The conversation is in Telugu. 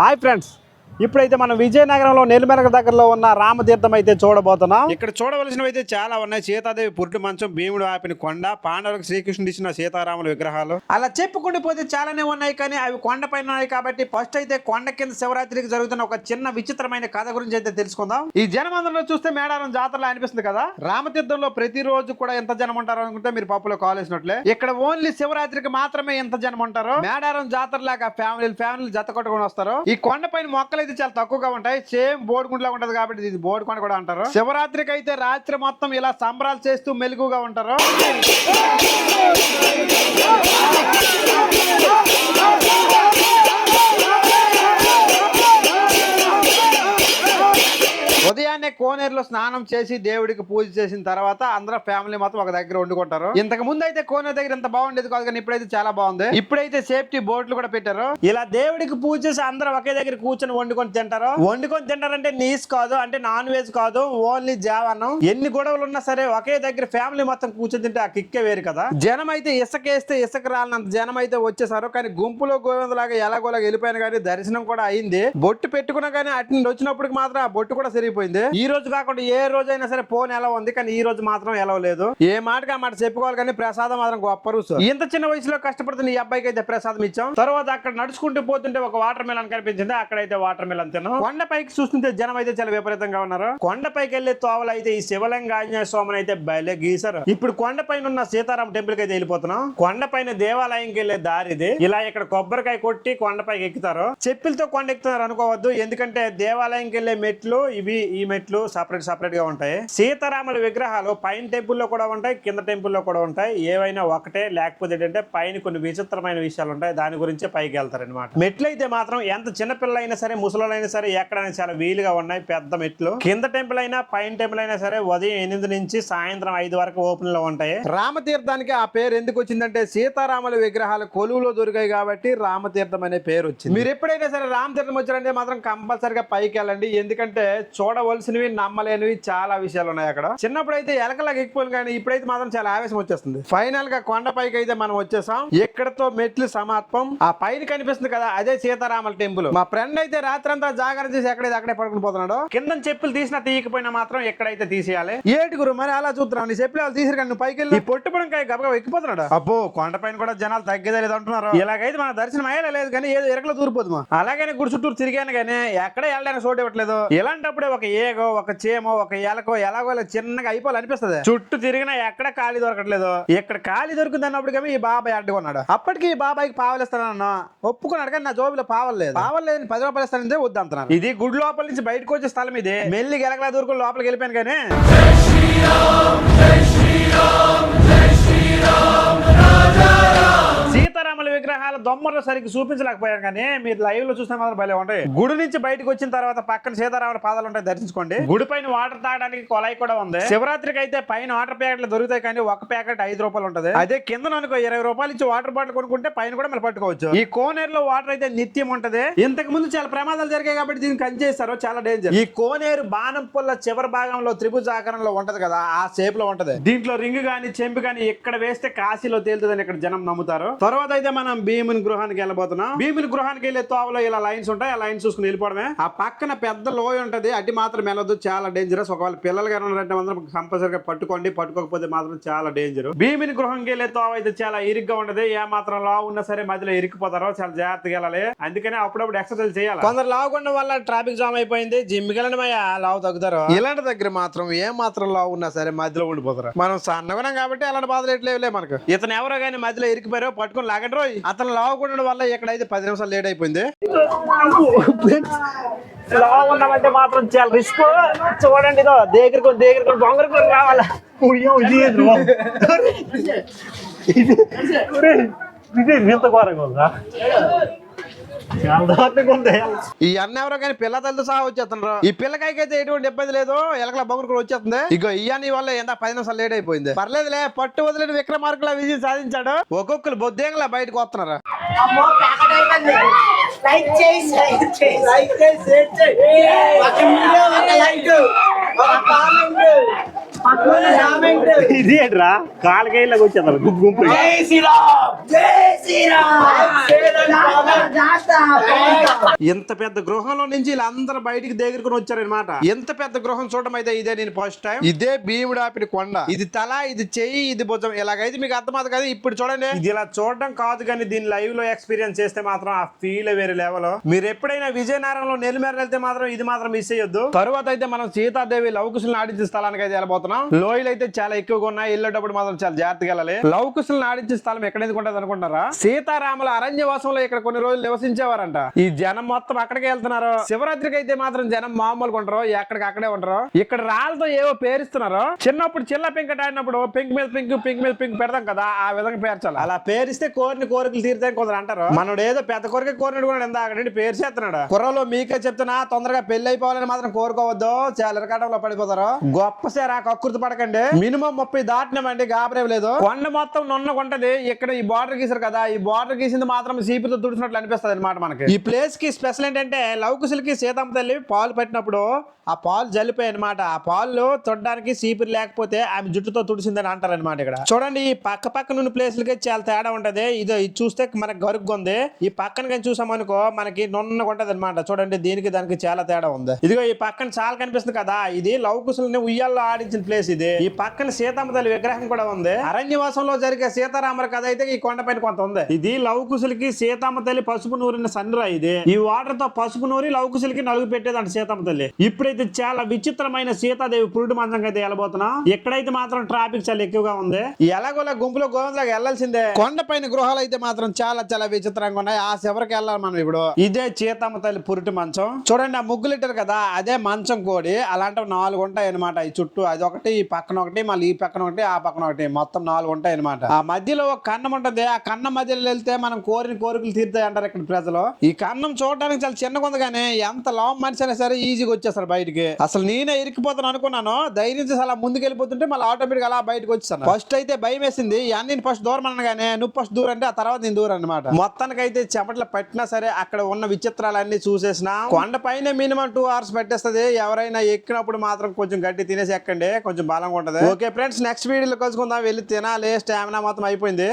Hi friends. ఇప్పుడైతే మనం విజయనగరంలో నెల్లిమెరగ దగ్గరలో ఉన్న రామతీర్థం అయితే చూడబోతున్నాం. ఇక్కడ చూడవలసినవి అయితే చాలా ఉన్నాయి. సీతాదేవి పురుటి మంచం భీముడు ఆపిన కొండ పాండవులకు శ్రీకృష్ణుడు ఇచ్చిన సీతారాముల విగ్రహాలు. అలా చెప్పుకుంటూ పోతే చాలానే ఉన్నాయి కానీ అవి కొండ పైన ఉన్నాయి కాబట్టి ఫస్ట్ అయితే కొండ కింద శివరాత్రికి జరుగుతున్న ఒక చిన్న విచిత్రమైన కథ గురించి అయితే తెలుసుకుందాం. ఈ జనమందరిలో చూస్తే మేడారం జాతరలో అనిపిస్తుంది కదా? రామతీర్థంలో ప్రతిరోజు కూడా ఎంత జనం ఉంటారు అనుకుంటే మీరు పప్పులో కాలేసినట్లే. ఇక్కడ ఓన్లీ శివరాత్రికి మాత్రమే ఎంత జనం ఉంటారు? మేడారం జాతర లాగా ఫ్యామిలీ ఫ్యామిలీ జత కొట్టుకొని వస్తారు. ఈ కొండ పైన మొక్కలు అనేది చాలా తక్కువగా ఉంటాయి. సేమ్ బోడిగుండ్లా ఉంటది కాబట్టి ఇది బోడికొండ కూడా అంటారు. శివరాత్రికి అయితే రాత్రి మొత్తం ఇలా సంబరాలు చేస్తూ మెలుగుగా ఉంటారు. కోనేరులో స్నానం చేసి దేవుడికి పూజ చేసిన తర్వాత అందరూ ఫ్యామిలీ మొత్తం ఒక దగ్గర వండుకుంటారు. ఇంతకు ముందు అయితే కోనేరు దగ్గర ఇంత బాగుండేది కాదు కానీ ఇప్పుడైతే చాలా బాగుంది. ఇప్పుడైతే సేఫ్టీ బోట్లు కూడా పెట్టారు. ఇలా దేవుడికి పూజ చేసి అందరూ ఒకే దగ్గర కూర్చొని వండుకొని తింటారు. వండుకొని తింటారంటే నీస్ కాదు అంటే నాన్ వెజ్ కాదు ఓన్లీ జావన్నం ఎన్ని గొడవలు ఉన్నా సరే ఒకే దగ్గర ఫ్యామిలీ మొత్తం కూర్చొని తింటే ఆ కిక్కే వేరు కదా. జనం అయితే ఇసుకేస్తే ఇసుక రాలనంత జనం అయితే వచ్చేసారు. కానీ గుంపులో గోవిందలాగా ఎలాగోలాగా వెళ్ళిపోయిన కానీ దర్శనం కూడా అయింది. బొట్టు పెట్టుకున్నా కానీ అటు వచ్చినప్పటికి మాత్రం ఆ బొట్టు కూడా సరిగిపోయింది. ఈ రోజు కాకుండా ఏ రోజు అయినా సరే ఫోన్ ఎలా ఉంది? కానీ ఈ రోజు మాత్రం ఎలా లేదు. ఏ మాటగా మాట చెప్పుకోవాలి కానీ ప్రసాదం మాత్రం గొప్ప రుసు ఇంత చిన్న వయసులో కష్టపడుతున్న ఈ అబ్బాయికి అయితే ప్రసాదం ఇచ్చాం. తర్వాత అక్కడ నడుచుకుంటూ పోతుంటే ఒక వాటర్ మిలన్ కనిపించింది. అక్కడైతే వాటర్ మిలన్ తిన్నాం. కొండ పైకి చూస్తుంటే జనం అయితే చాలా విపరీతంగా ఉన్నారు. కొండ పైకి వెళ్ళే తోవలు అయితే ఈ శివలింగ ఆంజనేయ స్వామిని అయితే బయలే గీసారు ఇప్పుడు కొండ పైన ఉన్న సీతారాం టెంపుల్కి అయితే వెళ్ళిపోతున్నాం. కొండ పైన దేవాలయంకి వెళ్ళే దారిది ఇలా ఇక్కడ కొబ్బరికాయ కొట్టి కొండ పైకి ఎక్కుతారు. చెప్పులతో కొండ ఎక్కుతున్నారు అనుకోవద్దు. ఎందుకంటే దేవాలయంకి వెళ్ళే మెట్లు ఇవి ఈ మెట్లు సపరేట్ సపరేట్గా ఉంటాయి. సీతారాముల విగ్రహాలు పైన టెంపుల్లో కూడా ఉంటాయి కింద టెంపుల్లో కూడా ఉంటాయి. ఏవైనా ఒకటే లేకపోతే ఏంటంటే పైన కొన్ని విచిత్రమైన విషయాలు ఉంటాయి. దాని గురించే పైకి వెళ్తారు అనమాట మెట్లు అయితే మాత్రం ఎంత చిన్న పిల్లలైనా సరే ముసలైనా సరే ఎక్కడైనా చాలా వీలుగా ఉన్నాయి పెద్ద మెట్లు. కింద టెంపుల్ అయినా పైన టెంపుల్ అయినా సరే ఉదయం ఎనిమిది నుంచి సాయంత్రం ఐదు వరకు ఓపెన్లో ఉంటాయి. రామతీర్థానికి ఆ పేరు ఎందుకు వచ్చిందంటే సీతారాముల విగ్రహాలు కొలువులో దొరికాయి కాబట్టి రామతీర్థం అనే పేరు వచ్చింది. మీరు ఎప్పుడైనా సరే రామతీర్థం వచ్చారంటే మాత్రం కంపల్సరిగా పైకి వెళ్ళండి. ఎందుకంటే చూడవలసినవి నమ్మలేనివి చాలా విషయాలు ఉన్నాయి అక్కడ. చిన్నప్పుడు అయితే ఎలకలకి ఎక్కిపోయింది కానీ ఇప్పుడైతే మాత్రం చాలా ఆవేశం వచ్చేస్తుంది. ఫైనల్గా కొండ పైకి అయితే మనం వచ్చేసాం. ఎక్కడతో మెట్లు సమాప్తం. ఆ పైన కనిపిస్తుంది కదా అదే సీతారాముల టెంపుల్. మా ఫ్రెండ్ అయితే రాత్రంతా జాగ్రత్త చేసి ఎక్కడైతే అక్కడే పడుకుని పోతున్నాడు కింద చెప్పులు తీసినా తీయకపోయినా మాత్రం ఎక్కడైతే తీసేయాలి. ఏటి గురు మరి అలా చూస్తున్నావు నీ చెప్పులు వాళ్ళు తీసిరు కానీ నువ్వు పైకి వెళ్ళి ఈ పొట్టు పడంకాయ ఎక్కిపోతున్నాడు? అబ్బో కొండపైన కూడా జనాలు తగ్గేదే లేదు అంటున్నారు. ఇలాగైతే మన దర్శనం అయ్యేలా లేదు కానీ ఏదో ఎరకలో దూరిపోదు అలాగే గుడి చుట్టూరు తిరిగాను కానీ ఎక్కడ వెళ్ళడానికి చోటు ఇవ్వట్లేదు. ఇలాంటప్పుడే ఒక ఏగో ఒక చేమో ఒక ఎలకో ఎలాగో ఇలా చిన్నగా అయిపోవాలి అనిపిస్తుంది చుట్టూ తిరిగినా ఎక్కడ ఖాళీ దొరకట్లేదు. ఇక్కడ ఖాళీ దొరికింది అన్నప్పటికీ ఈ బాబాయ్ అడ్డుకున్నాడు అప్పటికి ఈ బాబాయ్కి పావలిస్తానన్నా. ఒప్పుకున్నాడు కానీ నా జోబులో పావలేదు పావలేదు పది రూపాయలు ఇస్తానంటే వద్దు అంటున్నాను ఇది గుడి లోపల నుంచి బయటకు వచ్చే స్థలం ఇది. మెల్లి గెలకలా దూరుకుని లోపలికి వెళ్ళిపోయాను కానీ. సీతారాముల విగ్రహాల దొమ్మలు సరిగ్గా చూపించలేకపోయాను కానీ మీరు లైవ్లో చూస్తే మాత్రం భలే ఉంటాయి. గుడి నుంచి బయటకు వచ్చిన తర్వాత పక్కన సీతారాముల పాదాలు ఉంటాయి దర్శించుకోండి. గుడి పైన వాటర్ తాగడానికి కొలాయి కూడా ఉంది. శివరాత్రికి అయితే పైన వాటర్ ప్యాకెట్లు దొరుకుతాయి కానీ ఒక ప్యాకెట్ ఐదు రూపాయలు ఉంటది. అదే కింద అనుకో ఇరవై రూపాయలు ఇచ్చి వాటర్ బాటిల్ కొనుక్కుంటే పైన కూడా మళ్ళీ పట్టుకోవచ్చు. ఈ కోనేరులో వాటర్ అయితే నిత్యం ఉంటది. ఇంతకు ముందు చాలా ప్రమాదాలు జరిగాయి కాబట్టి దీన్ని కంచేస్తారు చాలా డేంజర్ ఈ కోనేరు బాణం పుల్ల చివరి భాగంలో త్రిభుజ ఆకారంలో ఉంటది కదా ఆ షేప్లో ఉంటది. దీంట్లో రింగ్ గాని చెంపు గాని ఎక్కడ వేస్తే కాశీలో తేలుతుందని ఇక్కడ జనం నమ్ముతారు. తర్వాత అయితే మనం భీముని గృహానికి వెళ్ళబోతున్నాం. భీముని గృహానికి వెళ్ళే తోవలో ఇలా లైన్స్ ఉంటాయి ఆ లైన్స్ చూసుకుని వెళ్ళిపోవడమే. ఆ పక్కన పెద్ద లోయ ఉంటది అటు మాత్రం వెళ్ళదు చాలా డేంజరస్ ఒకవేళ పిల్లలు గారు ఉన్నారంటే మాత్రం కంపల్సరీగా పట్టుకోండి పట్టుకోకపోతే మాత్రం చాలా డేంజర్ భీమిని గృహంకి వెళ్ళే తోవ అయితే చాలా ఇరుగ్గా ఉంటది ఏ మాత్రం లావు ఉన్నా సరే మధ్యలో ఇరుక్కుపోతారో చాలా జాగ్రత్తగా వెళ్ళాలి. అందుకని అప్పుడప్పుడు ఎక్సర్సైజ్ చేయాలి. కొందరు లావుకుండా వల్ల ట్రాఫిక్ జామ్ అయిపోయింది జిమ్ వెళ్ళడం లావు తగ్గుతారు. ఇలాంటి దగ్గర మాత్రం ఏ మాత్రం లావు ఉన్నా సరే మధ్యలో ఉండిపోతారు. మనం సన్నగుణం కాబట్టి అలాంటి బాధలు ఎట్లేవులే మనకు. ఇతను ఎవరో కానీ మధ్యలో ఇరికిపోయారో పట్టుకొని లాగండి అతను లావుకుండా వల్ల ఇక్కడైతే పది నిమిషాలు లేట్ అయిపోయింది. లావు ఉన్నామంటే మాత్రం చాలా రిస్క్. చూడండి ఇదో దగ్గరకు దగ్గరకు బొంగరకు రావాలా? ఇది ఇంత ఘోరంగా ఉంది? ఈ అన్న ఎవరో కానీ పిల్ల తల్లితో సహా వచ్చేస్తున్నారు ఈ పిల్లకాయకి అయితే ఎటువంటి ఇబ్బంది లేదు. ఎలకల బొంగురు కూడా వచ్చేస్తుంది. ఇగో ఈ అన్ని వల్ల ఎంత పది నిమిషాలు లేట్ అయిపోయింది. పర్లేదులే పట్టు వదిలిన విక్రమార్కుల విజయం సాధించాడు. ఒక్కొక్కరు బొద్దేంగలా బయటకు వస్తున్నారు. లైక్ చేయి లైక్ చేయి. లైక్ ఒక ఒక లైక్. ఒక కామెంట్. ఇది ఏంట్రా? కాలకాయలాగా వచ్చేస్తారు గుంపు గుంపు. ఇంత పెద్ద గృహంలో నుంచి వీళ్ళందరూ బయటికి దగ్గరకు వచ్చారనమాట ఎంత పెద్ద గృహం చూడడం అయితే ఇదే నేను ఫస్ట్ టైం. ఇదే భీముడు ఆపిన కొండ. ఇది తల ఇది చెయ్యి ఇది భుజం. ఇలాగైతే మీకు అర్థమవుతుంది కదా ఇప్పుడు చూడండి. ఇది ఇలా చూడడం కాదు కానీ దీన్ని లైవ్లో ఎక్స్పీరియన్స్ చేస్తే మాత్రం ఆ ఫీల్ వేరే లెవెల్ మీరు ఎప్పుడైనా విజయనగరంలో నెల్లిమేర వెళ్తే మాత్రం ఇది మాత్రం మిస్ అయ్యొద్దు తరువాత అయితే మనం సీతాదేవి లవకుశులను ఆడించే స్థలానికి అయితే వెళ్ళబోతున్నాం. లోయలు అయితే చాలా ఎక్కువగా ఉన్నాయి. వెళ్ళేటప్పుడు మాత్రం చాలా జాగ్రత్తగా వెళ్ళాలి. లౌకుశులను ఆడించే స్థలం ఎక్కడ ఎందుకు ఉంటుంది అనుకుంటారా సీతారాముల అరణ్యవాసంలో ఇక్కడ కొన్ని రోజులు నివసించేవారంట. ఈ జనం మొత్తం అక్కడికే వెళ్తున్నారు. శివరాత్రికి అయితే మాత్రం జనం మామూలుగా ఉంటారు ఎక్కడికి అక్కడే ఉంటారు ఇక్కడ రాళ్ళతో ఏవో పేరుస్తున్నారు. చిన్నప్పుడు చిల్ల పెంకట ఆడినప్పుడు పింక్ మీద పింక్ పింక్ మీద పింక్ పెడతాం కదా ఆ విధంగా పేర్చాలి. అలా పేరిస్తే కోరిన కోరికలు తీరుతాయి కొందరు అంటారు. మనోడు ఏదో పెద్ద కోరిక కోరినట్టు కూడా ఇందా అక్కడ పేరు చేస్తున్నాడు. కుర్రలో మీకే చెప్తున్నా తొందరగా పెళ్ళి అయిపోవాలని మాత్రం కోరుకోవద్దు. చాలా ఇరకాటంలో పడిపోతారు. గొప్ప సేరా కక్కుర్తి పడకండి మినిమం ముప్పై దాటినామండి గాబరేం లేదు. కొండ మొత్తం నున్న కొంటది ఇక్కడ ఈ బార్డర్ గీసారు కదా ఈ బార్డర్ గీసింది మాత్రం సీపుతో తుడిచినట్లు అనిపిస్తుంది అనమాట మనకి. ఈ ప్లేస్కి స్పెషల్ ఏంటంటే లవకుశలకి సీతమ్మ తల్లి పాలు పెట్టినప్పుడు ఆ పాలు జలిపోయాయి అనమాట ఆ పాలు తొడడానికి సీపురు లేకపోతే ఆమె జుట్టుతో తుడిసిందని అంటారు అనమాట ఇక్కడ. చూడండి ఈ పక్క పక్కన ఉన్న ప్లేస్లకి చాలా తేడా ఉంటది. ఇది ఇది చూస్తే మనకి గరుగ్గా ఉంది. ఈ పక్కన కానీ చూసామనుకో మనకి నున్నగా ఉంటది అనమాట చూడండి దీనికి దానికి చాలా తేడా ఉంది. ఇదిగో ఈ పక్కన చాలా కనిపిస్తుంది కదా ఇది లవకుశలని ఉయ్యాల్లో ఆడించిన ప్లేస్ ఇది. ఈ పక్కన సీతమ్మ తల్లి విగ్రహం కూడా ఉంది. అరణ్యవాసంలో జరిగే సీతారామర కథ అయితే ఈ కొండపైన కొంత ఉంది. ఇది లవకుశలకి సీతమ్మ తల్లి పసుపు నూరిన సన్రా ఇది. ఈ వాటర్తో పసుపు నూరి లవకుశలకి నలుగు పెట్టేదంట సీతమ్మ తల్లి. ఇప్పుడైతే చాలా విచిత్రమైన సీతాదేవి పురుడు మంచం అయితే వెళ్ళబోతున్నాం ఎక్కడైతే మాత్రం ట్రాఫిక్ చాలా ఎక్కువగా ఉంది. ఎలాగోలా గుంపులో గోవిందలాగా వెళ్ళాల్సిందే. కొండపైన గృహాలు అయితే మాత్రం చాలా చాలా విచిత్రంగా ఉన్నాయి. ఆ చివరికి వెళ్ళాలి మనం ఇప్పుడు. ఇదే సీతమ్మ తల్లి పురిటి మంచం. చూడండి ఆ ముగ్గులు ఇట్టారు కదా అదే మంచం కోడి. అలాంటివి నాలుగు ఉంటాయి అనమాట ఈ చుట్టూ. అది ఒకటి ఈ పక్కన ఒకటి మళ్ళీ ఈ పక్కన ఒకటి ఆ పక్కన ఒకటి. మొత్తం నాలుగు ఉంటాయి అనమాట ఆ మధ్యలో ఒక కన్నం ఉంటది. ఆ కన్నం మధ్యలో వెళ్తే మనం కోరిన కోరికలు తీరుతాయి అంటారు ఇక్కడ ప్రజలు. ఈ కన్నం చూడడానికి చాలా చిన్నగా ఉంది కానీ ఎంత లాంగ్ మనిషి అయినా సరే ఈజీగా వచ్చేస్తారు బయటికి. అసలు నేనే ఇరికిపోతాను అనుకున్నాను. ధైర్యం చేసి అలా ముందుకు వెళ్ళిపోతుంటే మళ్ళీ ఆటోమేటిక్ అలా బయటకు వచ్చేసాను ఫస్ట్ అయితే భయం వేసింది. అన్ని ఫస్ట్ దూరం అనగానే నువ్వు ఫస్ట్ దూరం అంటే ఆ తర్వాత నేను దూరం అనమాట మొత్తానికి అయితే చెమటలు పట్టినా సరే అక్కడ ఉన్న విచిత్రాలన్నీ చూసేసిన. కొండ పైన మినిమం టూ అవర్స్ పెట్టేస్తుంది. ఎవరైనా ఎక్కినప్పుడు మాత్రం కొంచెం గట్టి తినేసి ఎక్కండి. కొంచెం బలంగా ఉంటది. ఓకే ఫ్రెండ్స్ నెక్స్ట్ వీడియోలో కలుసుకుందాం. వెళ్ళి తినాలి. స్టామినా మొత్తం అయిపోయింది.